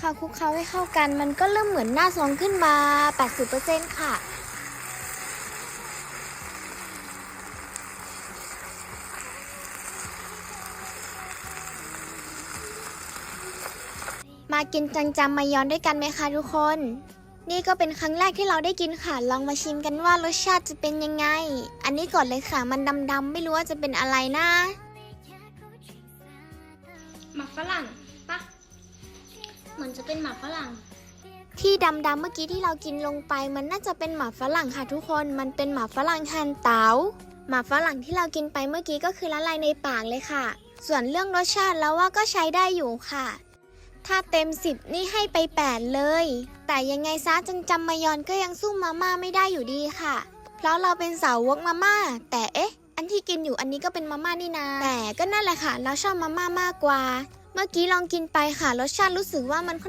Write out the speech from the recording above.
พอคลุกเคล้าให้เข้ากันมันก็เริ่มเหมือนหน้าซองขึ้นมา 80%ค่ะ มากินจังจำมายอนด้วยกันไหมคะทุกคน นี่ก็เป็นครั้งแรกที่เราได้กินค่ะ ลองมาชิมกันว่ารสชาติจะเป็นยังไง อันนี้ก่อนเลยค่ะ มันดำๆไม่รู้ว่าจะเป็นอะไรนะมักฝรั่ง เป็นหมักฝรั่ง ที่ดำๆเมื่อกี้ที่เรากินลงไป มันน่าจะเป็นหมาฝรั่งค่ะทุกคน มันเป็นหมาฝรั่งหั่นเตาหมาฝรั่งที่เรากินไปเมื่อกี้ก็คือละลายในปากเลยค่ะ ส่วนเรื่องรสชาติแล้วว่าก็ใช้ได้อยู่ค่ะ ถ้าเต็ม 10 นี่ให้ไป 8 เลย แต่ยังไงซะจันจำมายอนก็ยังสู้มาม่าไม่ได้อยู่ดีค่ะ เพราะเราเป็นสาวกมาม่า แต่เอ๊ะ อันที่กินอยู่อันนี้ก็เป็นมาม่านี่นา แต่ก็นั่นแหละค่ะ เราชอบมาม่ามากกว่า เมื่อกี้ลองกินไปค่ะ รสชาติรู้สึกว่ามันค่อน